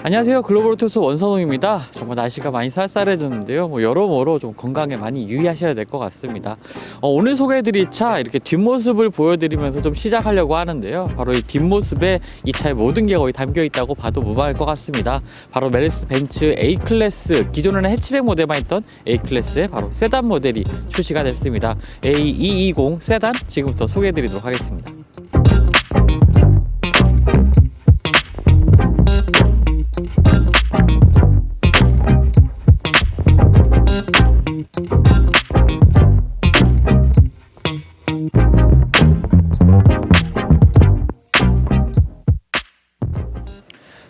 안녕하세요. 글로벌토스 원선홍입니다. 정말 날씨가 많이 쌀쌀해졌는데요. 뭐 여러모로 좀 건강에 많이 유의하셔야 될 것 같습니다. 어, 오늘 소개해드릴 차 이렇게 뒷모습을 보여드리면서 좀 시작하려고 하는데요. 바로 이 뒷모습에 이 차의 모든 게 거의 담겨 있다고 봐도 무방할 것 같습니다. 바로 메르스 벤츠 A클래스 기존에는 해치백 모델만 있던 A클래스의 바로 세단 모델이 출시가 됐습니다. A220 세단 지금부터 소개해드리도록 하겠습니다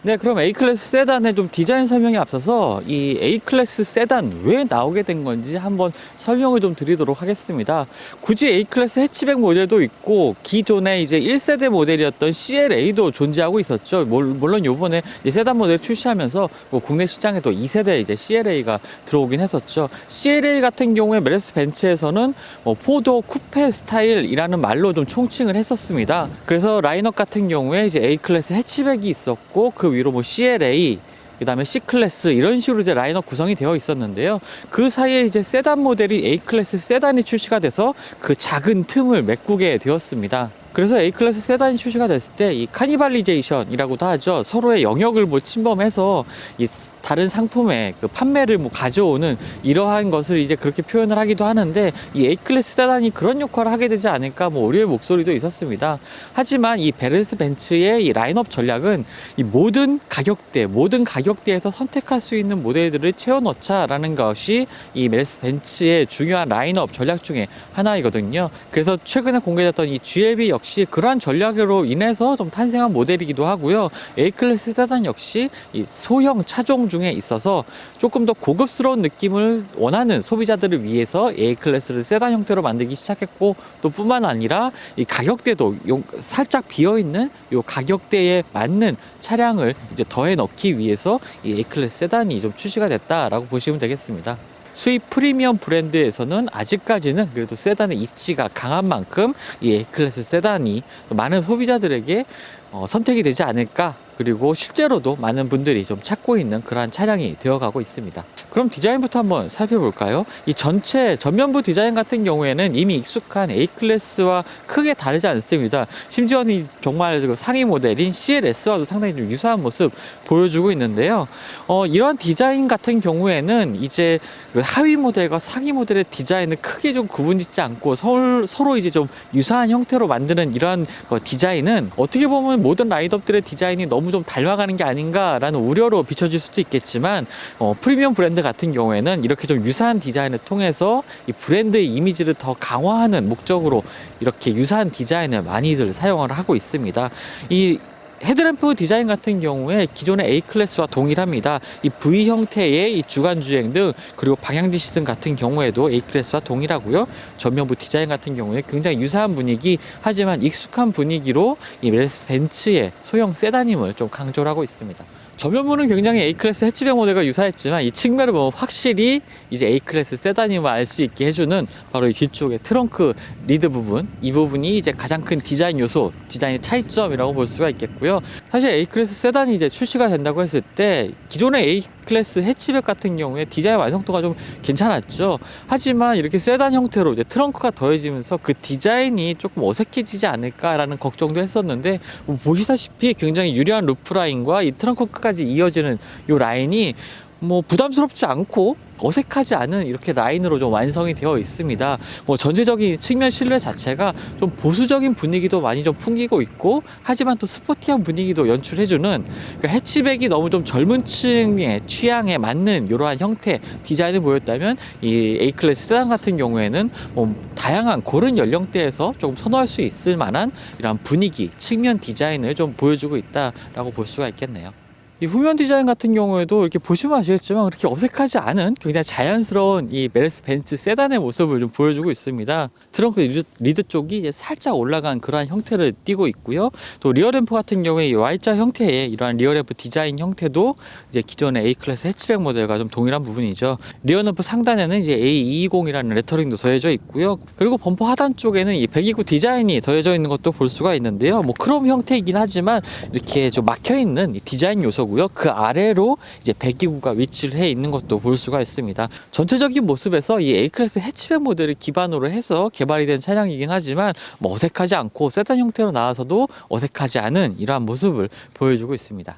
네, 그럼 A클래스 세단의 좀 디자인 설명에 앞서서 이 A클래스 세단 왜 나오게 된 건지 한번 설명을 좀 드리도록 하겠습니다. 굳이 A클래스 해치백 모델도 있고 기존에 이제 1세대 모델이었던 CLA도 존재하고 있었죠. 몰- 물론 요번에 이 세단 모델 출시하면서 뭐 국내 시장에도 2세대 이제 CLA가 들어오긴 했었죠. CLA 같은 경우에 메르스 벤츠에서는 뭐 포도 쿠페 스타일이라는 말로 좀 총칭을 했었습니다. 그래서 라인업 같은 경우에 이제 A 클래스 해치백이 있었고 그 위로 뭐 CLA 그 다음에 C 클래스 이런 식으로 이제 라인업 구성이 되어 있었는데요. 그 사이에 이제 세단 모델이 A 클래스 세단이 출시가 돼서 그 작은 틈을 메꾸게 되었습니다. 그래서 A 클래스 세단이 출시가 됐을 때 이 카니발리제이션이라고도 하죠. 서로의 영역을 뭐 침범해서 이 다른 상품의 그 판매를 뭐 가져오는 이러한 것을 이제 그렇게 표현을 하기도 하는데 이 A 클래스 세단이 그런 역할을 하게 되지 않을까 뭐 우려의 목소리도 있었습니다. 하지만 이 베르스 벤츠의 이 라인업 전략은 이 모든 가격대, 모든 가격대에서 선택할 수 있는 모델들을 채워 넣자라는 것이 이 메르스 벤츠의 중요한 라인업 전략 중에 하나이거든요. 그래서 최근에 공개됐던 이 GLB 역시 그러한 전략으로 인해서 좀 탄생한 모델이기도 하고요. A 클래스 세단 역시 이 소형 차종 중에 있어서 조금 더 고급스러운 느낌을 원하는 소비자들을 위해서 A 클래스를 세단 형태로 만들기 시작했고 또 뿐만 아니라 이 가격대도 요- 살짝 비어 있는 요 가격대에 맞는 차량을 이제 더해 넣기 위해서 이 A 클래스 세단이 좀 출시가 됐다라고 보시면 되겠습니다. 수입 프리미엄 브랜드에서는 아직까지는 그래도 세단의 입지가 강한 만큼 이 A 클래스 세단이 많은 소비자들에게 어, 선택이 되지 않을까 그리고 실제로도 많은 분들이 좀 찾고 있는 그러한 차량이 되어가고 있습니다. 그럼 디자인부터 한번 살펴볼까요? 이 전체 전면부 디자인 같은 경우에는 이미 익숙한 A 클래스와 크게 다르지 않습니다. 심지어는 정말 그 상위 모델인 CLS와도 상당히 좀 유사한 모습 보여주고 있는데요. 어, 이런 디자인 같은 경우에는 이제 그 하위 모델과 상위 모델의 디자인을 크게 좀 구분짓지 않고 서로, 서로 이제 좀 유사한 형태로 만드는 이러한 그 디자인은 어떻게 보면 모든 라인업들의 디자인이 너무 좀 닮아가는 게 아닌가라는 우려로 비춰질 수도 있겠지만 어, 프리미엄 브랜드 같은 경우에는 이렇게 좀 유사한 디자인을 통해서 이 브랜드의 이미지를 더 강화하는 목적으로 이렇게 유사한 디자인을 많이들 사용을 하고 있습니다. 이 헤드램프 디자인 같은 경우에 기존의 A 클래스와 동일합니다. 이 V 형태의 이 주간 주행 등 그리고 방향지 시 등 같은 경우에도 A 클래스와 동일하고요. 전면부 디자인 같은 경우에 굉장히 유사한 분위기 하지만 익숙한 분위기로 이 벤츠의 소형 세단임을 좀 강조를 하고 있습니다. 전면부는 굉장히 A 클래스 해치백 모델과 유사했지만 이 측면을 보면 확실히 이제 A 클래스 세단임을 알 수 있게 해주는 바로 이 뒤쪽의 트렁크 리드 부분. 이 부분이 이제 가장 큰 디자인 요소 디자인의 차이점이라고 볼 수가 있겠고요. 사실 A 클래스 세단이 이제 출시가 된다고 했을 때 기존의 A 클래스 해치백 같은 경우에 디자인 완성도가 좀 괜찮았죠. 하지만 이렇게 세단 형태로 이제 트렁크가 더해지면서 그 디자인이 조금 어색해지지 않을까라는 걱정도 했었는데 뭐 보시다시피 굉장히 유려한 루프 라인과 이 트렁크 끝까지 이어지는 이 라인이 뭐 부담스럽지 않고 어색하지 않은 이렇게 라인으로 좀 완성이 되어 있습니다. 뭐 전체적인 측면 실루엣 자체가 좀 보수적인 분위기도 많이 좀 풍기고 있고 하지만 또 스포티한 분위기도 연출해주는 그러니까 해치백이 너무 좀 젊은 층의 취향에 맞는 이러한 형태 디자인을 보였다면 이 A 클래스 세단 같은 경우에는 뭐 다양한 고른 연령대에서 조금 선호할 수 있을 만한 이러한 분위기 측면 디자인을 좀 보여주고 있다라고 볼 수가 있겠네요. 이 후면 디자인 같은 경우에도 이렇게 보시면 아시겠지만 그렇게 어색하지 않은 굉장히 자연스러운 이 메르스 벤츠 세단의 모습을 좀 보여주고 있습니다. 트렁크 리드, 쪽이 살짝 올라간 그러한 형태를 띠고 있고요. 또 리어램프 같은 경우에 이 Y자 형태의 이러한 리어램프 디자인 형태도 이제 기존의 A 클래스 해치백 모델과 좀 동일한 부분이죠. 리어램프 상단에는 이제 A220이라는 레터링도 더해져 있고요. 그리고 범퍼 하단 쪽에는 이 배기구 디자인이 더해져 있는 것도 볼 수가 있는데요. 뭐 크롬 형태이긴 하지만 이렇게 좀 막혀 있는 디자인 요소고요. 그 아래로 이제 배기구가 위치를 해 있는 것도 볼 수가 있습니다. 전체적인 모습에서 이 A클래스 해치백 모델을 기반으로 해서 개발이 된 차량이긴 하지만 뭐 어색하지 않고 세단 형태로 나와서도 어색하지 않은 이러한 모습을 보여주고 있습니다.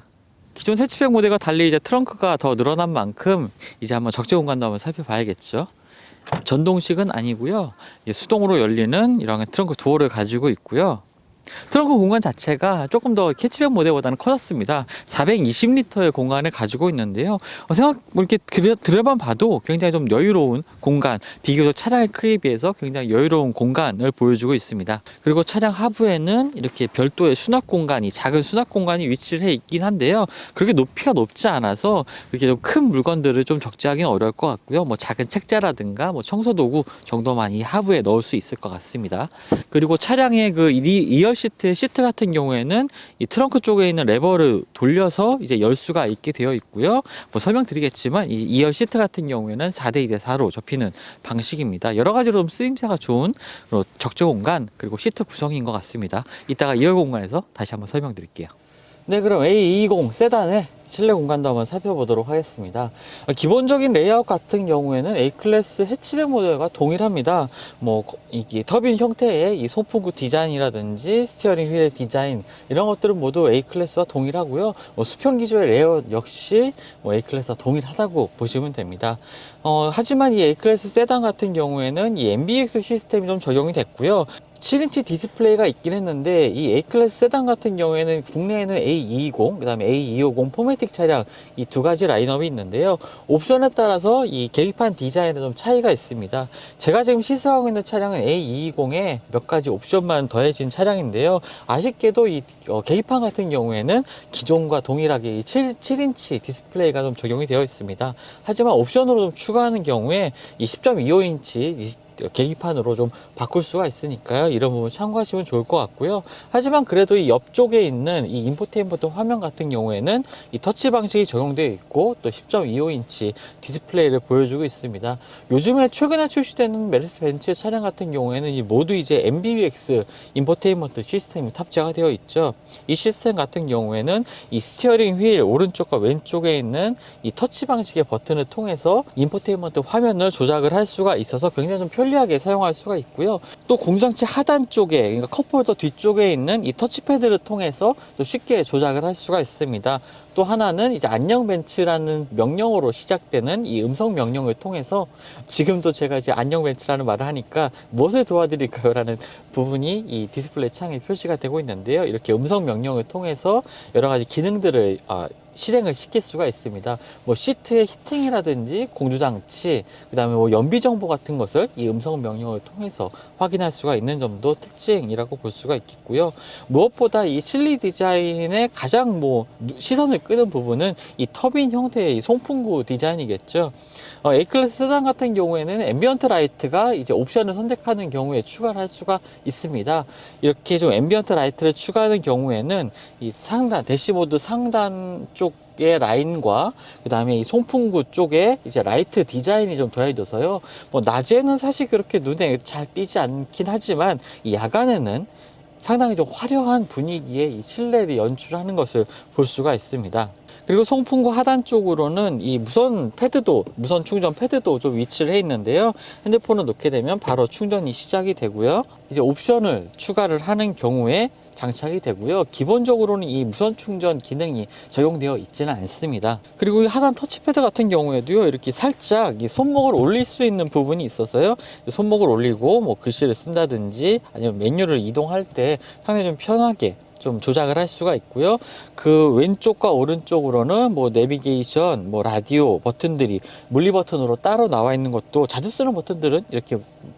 기존 해치백 모델과 달리 이제 트렁크가 더 늘어난 만큼 이제 한번 적재 공간도 한번 살펴봐야겠죠. 전동식은 아니고요. 수동으로 열리는 이런 트렁크 도어를 가지고 있고요. 트렁크 공간 자체가 조금 더 캐치백 모델보다는 커졌습니다. 420리터의 공간을 가지고 있는데요. 어, 생각 뭐 이렇게 들여, 들여만 봐도 굉장히 좀 여유로운 공간, 비교적 차량의 크기에 비해서 굉장히 여유로운 공간을 보여주고 있습니다. 그리고 차량 하부에는 이렇게 별도의 수납 공간이 작은 수납 공간이 위치를 해 있긴 한데요. 그렇게 높이가 높지 않아서 이렇게 좀 큰 물건들을 좀 적재하기는 어려울 것 같고요. 뭐 작은 책자라든가 뭐 청소도구 정도만 이 하부에 넣을 수 있을 것 같습니다. 그리고 차량의 그 이- 2열 시트 시트 같은 경우에는 이 트렁크 쪽에 있는 레버를 돌려서 이제 열 수가 있게 되어 있고요. 뭐 설명드리겠지만 이 2열 시트 같은 경우에는 4대 2대 4로 접히는 방식입니다. 여러 가지로 좀 쓰임새가 좋은 적재 공간 그리고 시트 구성인 것 같습니다. 이따가 2열 공간에서 다시 한번 설명드릴게요. 네, 그럼 A20 세단의 실내 공간도 한번 살펴보도록 하겠습니다. 어, 기본적인 레이아웃 같은 경우에는 A클래스 해치백 모델과 동일합니다. 뭐, 거- 이게 터빈 형태의 이 소품구 디자인이라든지 스티어링 휠의 디자인, 이런 것들은 모두 A클래스와 동일하고요. 뭐 수평 기조의 레이아웃 역시 뭐 A클래스와 동일하다고 보시면 됩니다. 어, 하지만 이 A클래스 세단 같은 경우에는 이 MBX 시스템이 좀 적용이 됐고요. 7인치 디스플레이가 있긴 했는데 이 A클래스 세단 같은 경우에는 국내에는 A220, 그다음에 A250 포 매틱 차량 이 두 가지 라인업이 있는데요. 옵션에 따라서 이 계기판 디자인에 좀 차이가 있습니다. 제가 지금 시승하고 있는 차량은 A220에 몇 가지 옵션만 더해진 차량인데요. 아쉽게도 이 어, 계기판 같은 경우에는 기존과 동일하게 이 7, 7인치 디스플레이가 좀 적용이 되어 있습니다. 하지만 옵션으로 좀 추가하는 경우에 이 10.25인치 계기판으로 좀 바꿀 수가 있으니까요. 이런 부분 참고하시면 좋을 것 같고요. 하지만 그래도 이 옆쪽에 있는 이 인포테인먼트 화면 같은 경우에는 이 터치 방식이 적용되어 있고 또 10.25인치 디스플레이를 보여주고 있습니다. 요즘에 최근에 출시되는 메르스 벤츠 차량 같은 경우에는 이 모두 이제 MBUX 인포테인먼트 시스템이 탑재가 되어 있죠. 이 시스템 같은 경우에는 이 스티어링 휠 오른쪽과 왼쪽에 있는 이 터치 방식의 버튼을 통해서 인포테인먼트 화면을 조작을 할 수가 있어서 굉장히 좀 편리 하게 사용할 수가 있고요. 또 공장치 하단 쪽에 그러니까 컵홀더 뒤쪽에 있는 이 터치패드를 통해서 또 쉽게 조작을 할 수가 있습니다. 또 하나는 이제 안녕 벤츠라는 명령어로 시작되는 이 음성 명령을 통해서 지금도 제가 이제 안녕 벤츠라는 말을 하니까 무엇을 도와드릴까요? 라는 부분이 이 디스플레이 창에 표시가 되고 있는데요. 이렇게 음성 명령을 통해서 여러 가지 기능들을 아, 실행을 시킬 수가 있습니다. 뭐 시트의 히팅이라든지 공조 장치, 그 다음에 뭐 연비 정보 같은 것을 이 음성 명령을 통해서 확인할 수가 있는 점도 특징이라고 볼 수가 있겠고요. 무엇보다 이 실리 디자인의 가장 뭐 시선을 끄는 부분은 이 터빈 형태의 이 송풍구 디자인이겠죠. 어, A클래스 세단 같은 경우에는 앰비언트 라이트가 이제 옵션을 선택하는 경우에 추가를 할 수가 있습니다. 이렇게 좀 앰비언트 라이트를 추가하는 경우에는 이 상단 대시보드 상단 쪽의 라인과 그 다음에 이 송풍구 쪽에 이제 라이트 디자인이 좀 더해져서요. 뭐 낮에는 사실 그렇게 눈에 잘 띄지 않긴 하지만 이 야간에는 상당히 좀 화려한 분위기의 이 실내를 연출하는 것을 볼 수가 있습니다. 그리고 송풍구 하단 쪽으로는 이 무선 패드도 무선 충전 패드도 좀 위치를 해 있는데요. 핸드폰을 놓게 되면 바로 충전이 시작이 되고요. 이제 옵션을 추가를 하는 경우에 장착이 되고요. 기본적으로는 이 무선 충전 기능이 적용되어 있지는 않습니다. 그리고 이 하단 터치패드 같은 경우에도요, 이렇게 살짝 이 손목을 올릴 수 있는 부분이 있어서요. 손목을 올리고 뭐 글씨를 쓴다든지 아니면 메뉴를 이동할 때 상당히 좀 편하게 좀 조작을 할 수가 있고요. 그 왼쪽과 오른쪽으로는 뭐 내비게이션, 뭐 라디오 버튼들이 물리 버튼으로 따로 나와 있는 것도 자주 쓰는 버튼들은 이렇게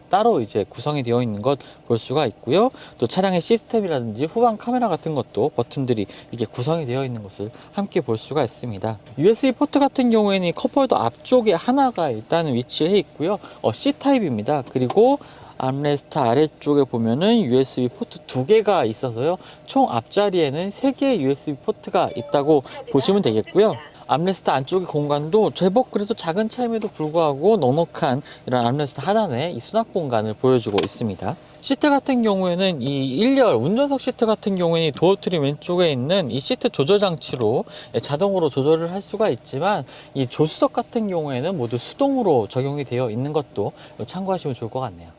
따로 이제 구성이 되어 있는 것 볼 수가 있고요. 또 차량의 시스템이라든지 후방 카메라 같은 것도 버튼들이 이렇게 구성이 되어 있는 것을 함께 볼 수가 있습니다. USB 포트 같은 경우에는 이 컵홀더 앞쪽에 하나가 일단 위치해 있고요. 어, C 타입입니다. 그리고 암레스트 아래쪽에 보면은 USB 포트 두 개가 있어서요. 총 앞자리에는 세 개의 USB 포트가 있다고 보시면 되겠고요. 암레스트 안쪽의 공간도 제법 그래도 작은 차임에도 불구하고 넉넉한 이런 암레스트 하단에 이 수납 공간을 보여주고 있습니다. 시트 같은 경우에는 이 1열 운전석 시트 같은 경우에는 이 도어 트림 왼쪽에 있는 이 시트 조절 장치로 자동으로 조절을 할 수가 있지만 이 조수석 같은 경우에는 모두 수동으로 적용이 되어 있는 것도 참고하시면 좋을 것 같네요.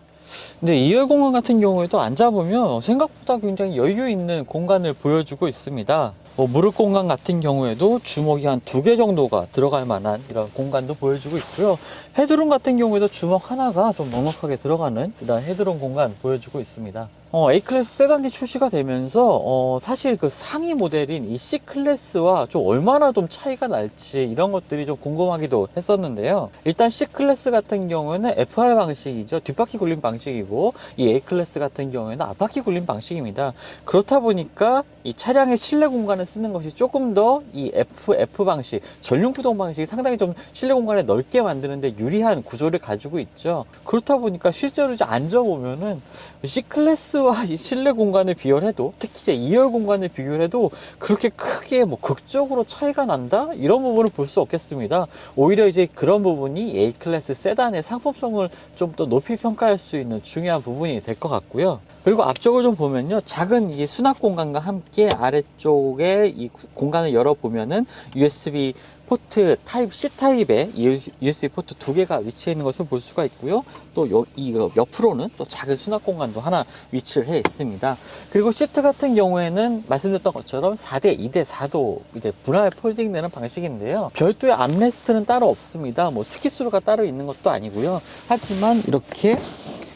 근데 2열 공간 같은 경우에도 앉아보면 생각보다 굉장히 여유 있는 공간을 보여주고 있습니다. 뭐 무릎 공간 같은 경우에도 주먹이 한 두 개 정도가 들어갈 만한 이런 공간도 보여주고 있고요. 헤드룸 같은 경우에도 주먹 하나가 좀 넉넉하게 들어가는 이런 헤드룸 공간 보여주고 있습니다. 어, A클래스 세단이 출시가 되면서 어, 사실 그 상위 모델인 이 C클래스와 좀 얼마나 좀 차이가 날지 이런 것들이 좀 궁금하기도 했었는데요. 일단 C클래스 같은 경우는 FR 방식이죠. 뒷바퀴 굴림 방식이고 이 A클래스 같은 경우에는 앞바퀴 굴림 방식입니다. 그렇다 보니까 이 차량의 실내 공간을 쓰는 것이 조금 더 이 FF 방식, 전륜 구동 방식이 상당히 좀 실내 공간을 넓게 만드는데 유리한 구조를 가지고 있죠. 그렇다 보니까 실제로 이제 앉아보면은 C클래스와 이 실내 공간을 비교해도 특히 이제 2열 공간을 비교해도 그렇게 크게 뭐 극적으로 차이가 난다? 이런 부분을 볼 수 없겠습니다. 오히려 이제 그런 부분이 A클래스 세단의 상품성을 좀 더 높이 평가할 수 있는 중요한 부분이 될 것 같고요. 그리고 앞쪽을 좀 보면요. 작은 이 수납 공간과 함께 아래쪽에 이 공간을 열어보면은 USB 포트 타입 C 타입의 USB 포트 두 개가 위치해 있는 것을 볼 수가 있고요. 또 여, 이 옆으로는 또 작은 수납 공간도 하나 위치를 해 있습니다. 그리고 시트 같은 경우에는 말씀드렸던 것처럼 4대 2대 4도 이제 분할 폴딩되는 방식인데요. 별도의 암레스트는 따로 없습니다. 뭐 스키스루가 따로 있는 것도 아니고요. 하지만 이렇게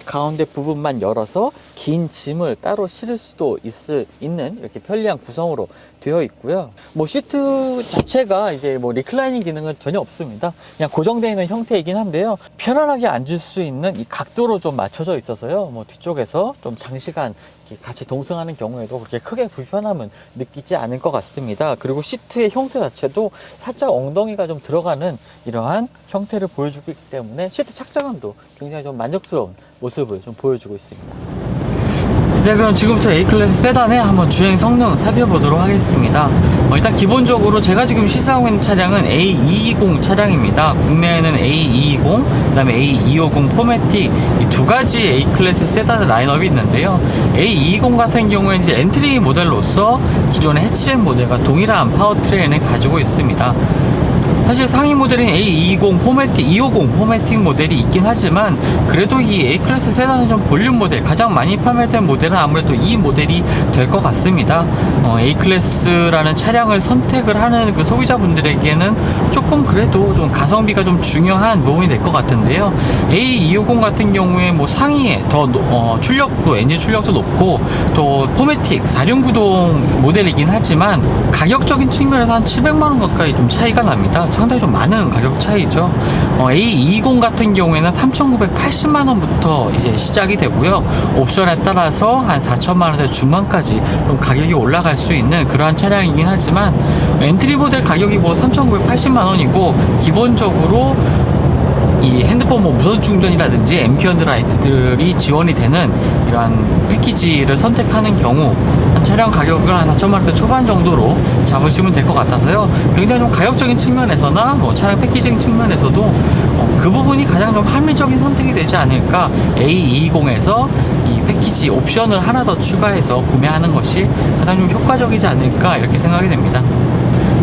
가운데 부분만 열어서 긴 짐을 따로 실을 수도 있을, 있는 이렇게 편리한 구성으로 되어 있고요. 뭐 시트 자체가 이제 뭐 리클라이닝 기능은 전혀 없습니다. 그냥 고정되어 있는 형태이긴 한데요. 편안하게 앉을 수 있는 이 각도로 좀 맞춰져 있어서요. 뭐 뒤쪽에서 좀 장시간 같이 동승하는 경우에도 그렇게 크게 불편함은 느끼지 않을 것 같습니다. 그리고 시트의 형태 자체도 살짝 엉덩이가 좀 들어가는 이러한 형태를 보여주고 있기 때문에 시트 착장감도 굉장히 좀 만족스러운 모습을 좀 보여주고 있습니다. 네 그럼 지금부터 A클래스 세단의 한번 주행 성능 살펴보도록 하겠습니다. 어, 일단 기본적으로 제가 지금 시사하고 있는 차량은 A220 차량입니다. 국내에는 A220 그 다음에 A250 포매틱 이 두 가지 A클래스 세단 라인업이 있는데요. A220 같은 경우에는 이제 엔트리 모델로서 기존의 해치백 모델과 동일한 파워트레인을 가지고 있습니다 사실 상위 모델인 A220 포매틱, 250 포매틱 모델이 있긴 하지만 그래도 이 A클래스 세단은 좀 볼륨 모델, 가장 많이 판매된 모델은 아무래도 이 모델이 될 것 같습니다. 어, A클래스라는 차량을 선택을 하는 그 소비자분들에게는 조금 그래도 좀 가성비가 좀 중요한 부분이 될 것 같은데요. A250 같은 경우에 뭐 상위에 더 노- 어, 출력도, 엔진 출력도 높고 또 포매틱 4륜구동 모델이긴 하지만 가격적인 측면에서 한 700만 원 가까이 좀 차이가 납니다. 상당히 좀 많은 가격 차이죠. 어, A20 같은 경우에는 3,980만 원부터 이제 시작이 되고요. 옵션에 따라서 한 4천만원대 중반까지 좀 가격이 올라갈 수 있는 그러한 차량이긴 하지만 엔트리 모델 가격이 뭐 3,980만 원이고 기본적으로 이 핸드폰 뭐 무선 충전이라든지 앰피언트 라이트들이 지원이 되는 이러한 패키지를 선택하는 경우 한 차량 가격을 한 4천만 원대 초반 정도로 잡으시면 될 것 같아서요. 굉장히 좀 가격적인 측면에서나 뭐 차량 패키징 측면에서도 어, 그 부분이 가장 좀 합리적인 선택이 되지 않을까 A220에서 이 패키지 옵션을 하나 더 추가해서 구매하는 것이 가장 좀 효과적이지 않을까 이렇게 생각이 됩니다.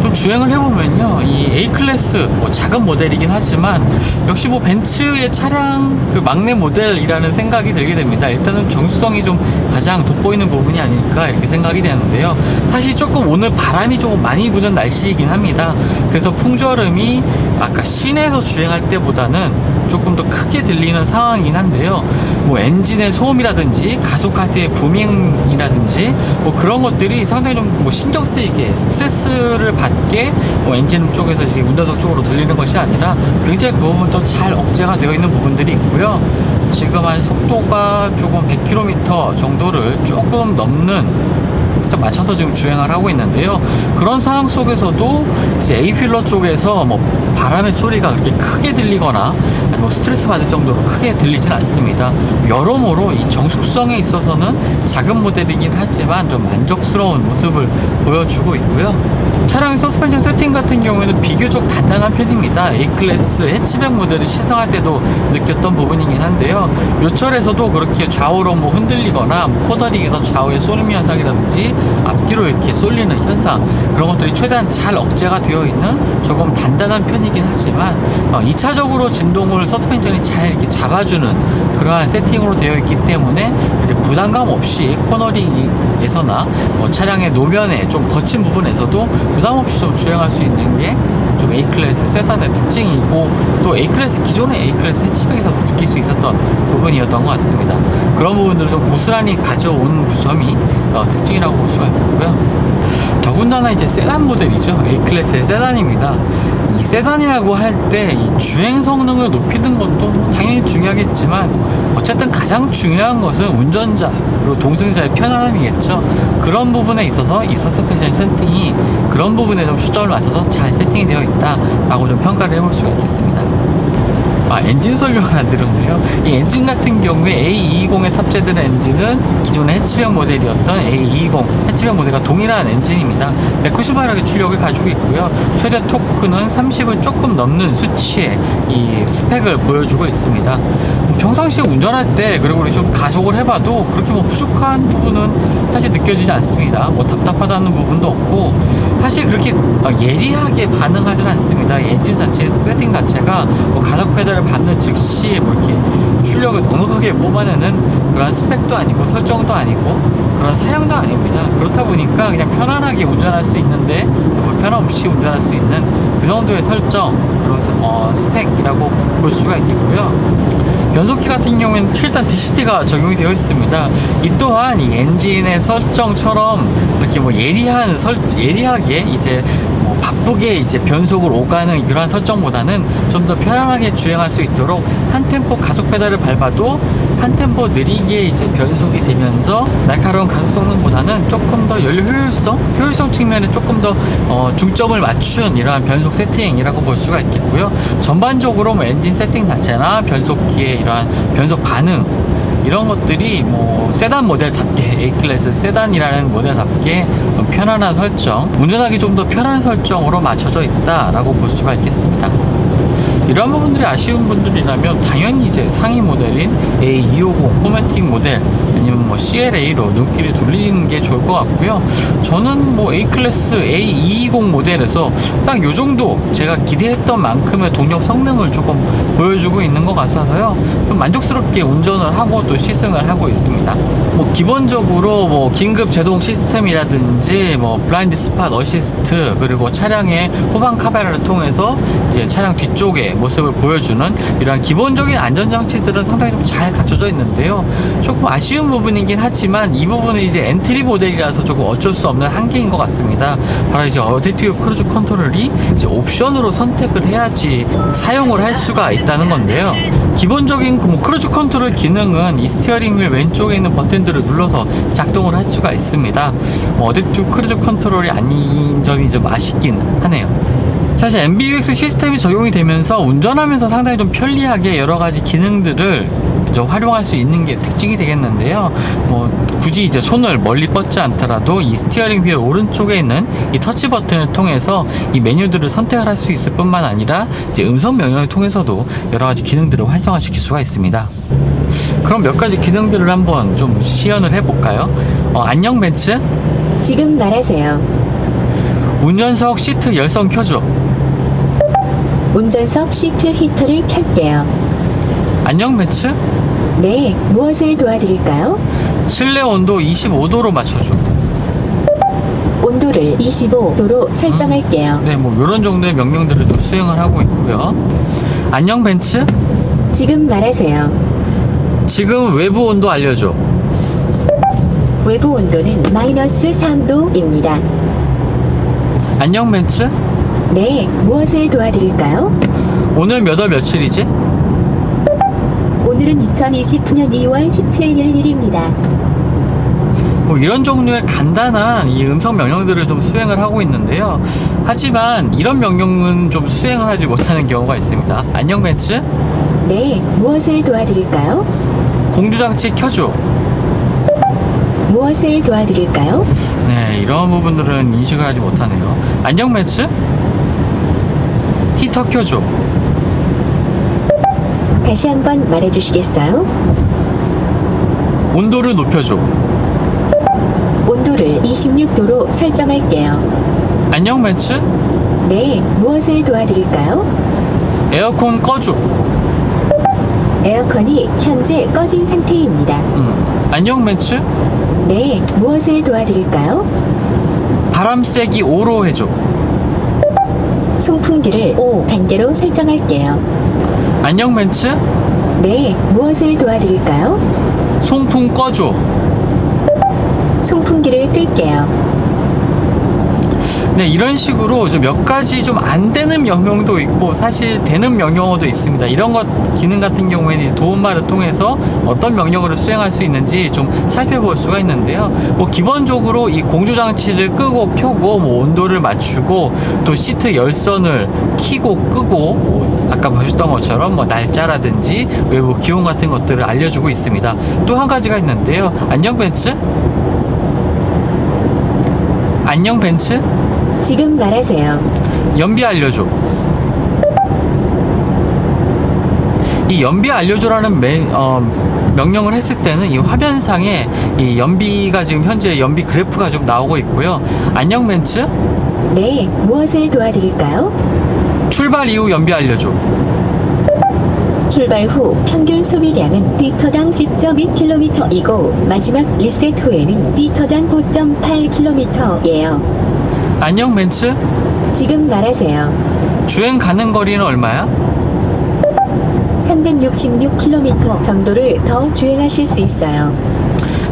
좀 주행을 해보면요 이 A 클래스 뭐 작은 모델이긴 하지만 역시 뭐 벤츠의 차량 그 막내 모델이라는 생각이 들게 됩니다. 일단은 정수성이 좀 가장 돋보이는 부분이 아닐까 이렇게 생각이 되는데요. 사실 조금 오늘 바람이 조금 많이 부는 날씨이긴 합니다. 그래서 풍절음이 아까 시내에서 주행할 때보다는 조금 더 크게 들리는 상황이긴 한데요 뭐 엔진의 소음이라든지 가속할 때의 부밍이라든지 뭐 그런 것들이 상당히 좀 뭐 신경 쓰이게 스트레스를 받게 뭐 엔진 쪽에서 이제 운전석 쪽으로 들리는 것이 아니라 굉장히 그 부분도 잘 억제가 되어 있는 부분들이 있고요. 지금 한 속도가 조금 100km 정도를 조금 넘는 살짝 맞춰서 지금 주행을 하고 있는데요. 그런 상황 속에서도 이제 A 필러 쪽에서 뭐 바람의 소리가 그렇게 크게 들리거나 뭐 스트레스 받을 정도로 크게 들리진 않습니다. 여러모로 이 정숙성에 있어서는 작은 모델이긴 하지만 좀 만족스러운 모습을 보여주고 있고요. 차량 서스펜션 세팅 같은 경우에는 비교적 단단한 편입니다. A클래스 해치백 모델을 시승할 때도 느꼈던 부분이긴 한데요. 요철에서도 그렇게 좌우로 뭐 흔들리거나 뭐 코너링에서 좌우에 쏠림 현상이라든지 앞뒤로 이렇게 쏠리는 현상 그런 것들이 최대한 잘 억제가 되어 있는 조금 단단한 편이긴 하지만 어, 2차적으로 진동을 서스펜션이 잘 이렇게 잡아주는 그러한 세팅으로 되어 있기 때문에 이렇게 부담감 없이 코너링에서나 뭐 차량의 노면에 좀 거친 부분에서도 부담 없이 좀 주행할 수 있는 게 좀 A클래스 세단의 특징이고 또 A클래스 기존의 A클래스 해치백에서도 느낄 수 있었던 부분이었던 것 같습니다. 그런 부분들을 좀 고스란히 가져온 점이 어, 특징이라고 볼 수가 있고요. 더군다나 이제 세단 모델이죠. A클래스의 세단입니다. 이 세단이라고 할 때 이 주행 성능을 높이는 것도 뭐 당연히 중요하겠지만 어쨌든 가장 중요한 것은 운전자 그리고 동승자의 편안함이겠죠. 그런 부분에 있어서 이 서스펜션 세팅이 그런 부분에 좀 초점을 맞춰서 잘 세팅이 되어 있다라고 좀 평가를 해볼 수가 있겠습니다. 아, 엔진 설명을 안 드렸네요. 이 엔진 같은 경우에 A220에 탑재된 엔진은 기존의 해치백 모델이었던 A220 해치백 모델과 동일한 엔진입니다. 190마력의 출력을 가지고 있고요. 최대 토크는 30을 조금 넘는 수치의 이 스펙을 보여주고 있습니다. 뭐 평상시에 운전할 때 그리고 좀 가속을 해봐도 그렇게 뭐 부족한 부분은 사실 느껴지지 않습니다. 뭐 답답하다는 부분도 없고 사실 그렇게 어, 예리하게 반응하지 않습니다. 이 엔진 자체 세팅 자체가 뭐 가속 페달 을 밟는 즉시 뭐 이렇게 출력을 넉넉하게 뽑아내는 그런 스펙도 아니고 설정도 아니고 그런 사양도 아닙니다. 그렇다 보니까 그냥 편안하게 운전할 수 있는데 불편함 없이 운전할 수 있는 그 정도의 설정 스- 어, 스펙이라고 볼 수가 있겠고요. 변속기 같은 경우에는 7단 DCT가 적용이 되어 있습니다. 이 또한 이 엔진의 설정처럼 이렇게 뭐 예리한 설 예리하게 이제 뭐 바쁘게 이제 변속을 오가는 그러한 설정보다는 좀 더 편안하게 주행할 수 있도록 한 템포 가속 페달을 밟아도 한 템포 느리게 이제 변속이 되면서 날카로운 가속 성능보다는 조금 더 연료 효율성, 효율성 측면에 조금 더 어, 중점을 맞춘 이러한 변속 세팅이라고 볼 수가 있겠고요. 전반적으로 뭐 엔진 세팅 자체나 변속기의 이러한 변속 반응 이런 것들이 뭐 세단 모델답게 A 클래스 세단이라는 모델답게 좀 편안한 설정, 운전하기 좀 더 편한 설정으로 맞춰져 있다라고 볼 수가 있겠습니다. 이런 부분들이 아쉬운 분들이라면 당연히 이제 상위 모델인 A250 포매틱 모델 아니면 뭐 CLA로 눈길을 돌리는 게 좋을 것 같고요. 저는 뭐 A 클래스 A220 모델에서 딱 요 정도 제가 기대했던 만큼의 동력 성능을 조금 보여주고 있는 것 같아서요. 좀 만족스럽게 운전을 하고 또 시승을 하고 있습니다. 뭐 기본적으로 뭐 긴급 제동 시스템이라든지 뭐 블라인드 스팟 어시스트 그리고 차량의 후방 카메라를 통해서 이제 차량 뒤쪽의 모습을 보여주는 이러한 기본적인 안전 장치들은 상당히 좀 잘 갖춰져 있는데요. 조금 아쉬 운 부분이긴 하지만 이 부분은 이제 엔트리 모델이라서 조금 어쩔 수 없는 한계인 것 같습니다. 바로 이제 어댑티브 크루즈 컨트롤이 이제 옵션으로 선택을 해야지 사용을 할 수가 있다는 건데요. 기본적인 그뭐 크루즈 컨트롤 기능은 이 스티어링 휠 왼쪽에 있는 버튼들을 눌러서 작동을 할 수가 있습니다. 뭐 어댑티브 크루즈 컨트롤이 아닌 점이 좀 아쉽긴 하네요. 사실 MBUX 시스템이 적용이 되면서 운전하면서 상당히 좀 편리하게 여러 가지 기능들을 좀 활용할 수 있는 게 특징이 되겠는데요. 뭐 굳이 이제 손을 멀리 뻗지 않더라도 이 스티어링 휠 오른쪽에 있는 이 터치 버튼을 통해서 이 메뉴들을 선택을 할 수 있을 뿐만 아니라 이제 음성 명령을 통해서도 여러 가지 기능들을 활성화시킬 수가 있습니다. 그럼 몇 가지 기능들을 한번 좀 시연을 해볼까요? 어, 안녕 벤츠, 지금 말하세요. 운전석 시트 열선 켜줘. 운전석 시트 히터를 켤게요. 안녕 벤츠, 네, 무엇을 도와드릴까요? 실내 온도 25도로 맞춰줘. 온도를 25도로 설정할게요. 네, 뭐 이런 정도의 명령들을 좀 수행을 하고 있고요. 안녕 벤츠, 지금 말하세요. 지금 외부 온도 알려줘. 외부 온도는 마이너스 3도입니다. 안녕 벤츠, 네, 무엇을 도와드릴까요? 오늘 몇 월 며칠이지? 오늘은 2029년 2월 17일 일입니다. 뭐 이런 종류의 간단한 이 음성 명령들을 좀 수행을 하고 있는데요. 하지만 이런 명령은 좀 수행을 하지 못하는 경우가 있습니다. 안녕 벤츠, 네, 무엇을 도와드릴까요? 공조장치 켜줘. 무엇을 도와드릴까요? 네, 이런 부분들은 인식을 하지 못하네요. 안녕 매츠? 히터 켜줘. 다시 한번 말해주시겠어요? 온도를 높여줘. 온도를 26도로 설정할게요. 안녕 매츠? 네, 무엇을 도와드릴까요? 에어컨 꺼줘. 에어컨이 현재 꺼진 상태입니다. 음. 안녕 매츠? 네, 무엇을 도와드릴까요? 바람 세기 5로 해줘. 송풍기를 5 단계로 설정할게요. 안녕 매츠? 네, 무엇을 도와드릴까요? 송풍 꺼줘. 송풍기를 끌게요. 네, 이런 식으로 좀 몇 가지 좀 안 되는 명령도 있고 사실 되는 명령어도 있습니다. 이런 것 기능 같은 경우에는 도움말을 통해서 어떤 명령어를 수행할 수 있는지 좀 살펴볼 수가 있는데요. 뭐 기본적으로 이 공조 장치를 끄고 켜고 뭐 온도를 맞추고 또 시트 열선을 키고 끄고 뭐 아까 보셨던 것처럼 뭐 날짜라든지 외부 기온 같은 것들을 알려주고 있습니다. 또 한 가지가 있는데요. 안녕 벤츠? 안녕 벤츠? 지금 말하세요. 연비 알려줘. 이 연비 알려줘라는 매, 어, 명령을 했을 때는 이 화면상에 이 연비가 지금 현재 연비 그래프가 좀 나오고 있고요. 안녕 벤츠? 네, 무엇을 도와드릴까요? 출발 이후 연비 알려줘. 출발 후 평균 소비량은 리터당 10.2km이고 마지막 리셋 후에는 리터당 9.8km예요. 안녕 벤츠? 지금 말하세요. 주행 가는 거리는 얼마야? 366km 정도를 더 주행하실 수 있어요.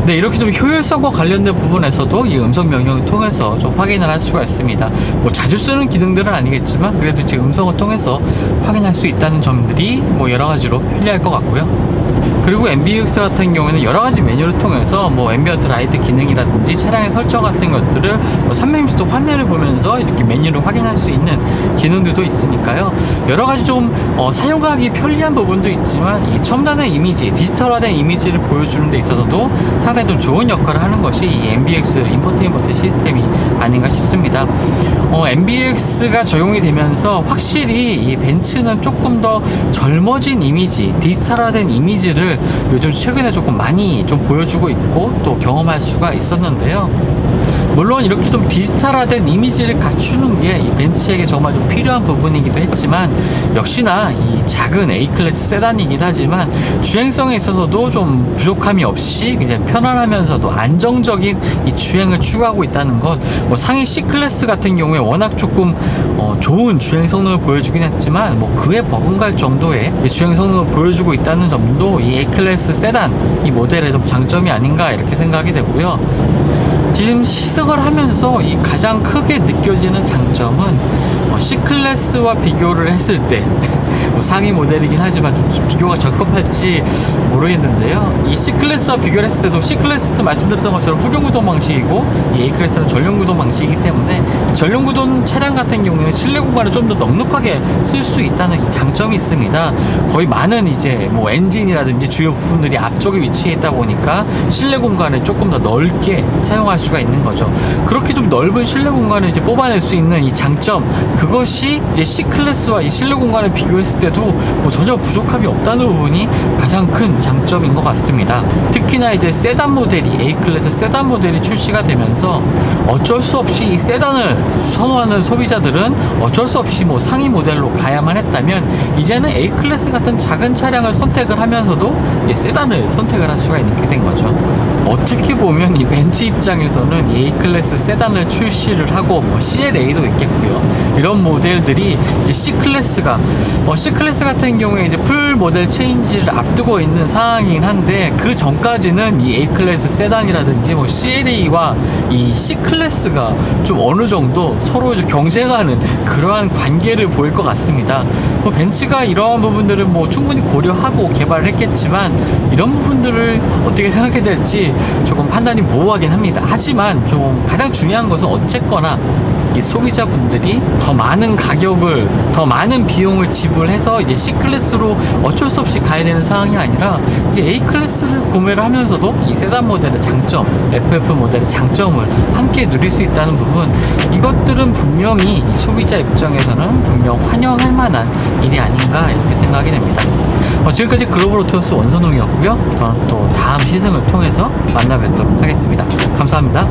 네, 이렇게 좀 효율성과 관련된 부분에서도 이 음성 명령을 통해서 좀 확인을 할 수가 있습니다. 뭐 자주 쓰는 기능들은 아니겠지만 그래도 이제 음성을 통해서 확인할 수 있다는 점들이 뭐 여러 가지로 편리할 것 같고요. 그리고 MBUX 같은 경우에는 여러 가지 메뉴를 통해서 뭐 앰비언트 라이트 기능이라든지 차량의 설정 같은 것들을 뭐 360도 화면을 보면서 이렇게 메뉴를 확인할 수 있는 기능들도 있으니까요. 여러 가지 좀 어, 사용하기 편리한 부분도 있지만 이 첨단의 이미지, 디지털화된 이미지를 보여주는 데 있어서도 상당히 좀 좋은 역할을 하는 것이 이 MBX 인포테인먼트 시스템이 아닌가 싶습니다. 어, MBX가 적용이 되면서 확실히 이 벤츠는 조금 더 젊어진 이미지, 디지털화된 이미지를 요즘 최근에 조금 많이 좀 보여주고 있고 또 경험할 수가 있었는데요. 물론 이렇게 좀 디지털화된 이미지를 갖추는 게 이 벤츠에게 정말 좀 필요한 부분이기도 했지만 역시나 이 작은 A클래스 세단이긴 하지만 주행성에 있어서도 좀 부족함이 없이 그냥 편안하면서도 안정적인 이 주행을 추구하고 있다는 것. 뭐 상위 C클래스 같은 경우에 워낙 조금 어, 좋은 주행 성능을 보여주긴 했지만 뭐 그에 버금갈 정도의 이 주행 성능을 보여주고 있다는 점도 이 A클래스 세단 이 모델의 좀 장점이 아닌가 이렇게 생각이 되고요. 지금 시승을 하면서 이 가장 크게 느껴지는 장점은 어, C클래스와 비교를 했을 때 뭐 상위 모델이긴 하지만 좀 비교가 적합할지 모르겠는데요. 이 C클래스와 비교를 했을 때도 C클래스도 말씀드렸던 것처럼 후륜구동 방식이고 이 A클래스는 전륜구동 방식이기 때문에 이 전륜구동 차량 같은 경우에는 실내 공간을 좀 더 넉넉하게 쓸 수 있다는 이 장점이 있습니다. 거의 많은 이제 뭐 엔진이라든지 주요 부품들이 앞쪽에 위치해 있다 보니까 실내 공간을 조금 더 넓게 사용할 수가 있는 거죠. 그렇게 좀 넓은 실내 공간을 이제 뽑아낼 수 있는 이 장점 그것이 이제 C 클래스와 이 실내 공간을 비교 했을 때도 뭐 전혀 부족함이 없다는 부분이 가장 큰 장점인 것 같습니다. 특히나 이제 세단 모델이 A 클래스 세단 모델이 출시가 되면서 어쩔 수 없이 이 세단을 선호하는 소비자들은 어쩔 수 없이 뭐 상위 모델로 가야만 했다면 이제는 A 클래스 같은 작은 차량을 선택을 하면서도 이 세단을 선택을 할 수가 있게 된 거죠. 어떻게 보면 이 벤츠 입장에서는 이 A 클래스 세단을 출시를 하고 뭐 CLA도 있겠고요. 이런 모델들이 이제 C 클래스가 어, C 클래스 같은 경우에 이제 풀 모델 체인지를 앞두고 있는 상황이긴 한데 그 전까지는 이 A 클래스 세단이라든지 뭐 CLA와 이 C 클래스가 좀 어느 정도 서로 이제 경쟁하는 그러한 관계를 보일 것 같습니다. 뭐 벤츠가 이러한 부분들을 뭐 충분히 고려하고 개발을 했겠지만 이런 부분들을 어떻게 생각해야 될지 조금 판단이 모호하긴 합니다. 하지만 좀 가장 중요한 것은 어쨌거나 이 소비자분들이 더 많은 가격을 더 많은 비용을 지불해서 이제 C 클래스로 어쩔 수 없이 가야 되는 상황이 아니라 이제 A 클래스를 구매를 하면서도 이 세단 모델의 장점, FF 모델의 장점을 함께 누릴 수 있다는 부분 이것들은 분명히 이 소비자 입장에서는 분명 환영할 만한 일이 아닌가 이렇게 생각이 됩니다. 어, 지금까지 글로벌 오토스 원선웅이었고요. 저는 또 다음 시승을 통해서 만나 뵙도록 하겠습니다. 감사합니다.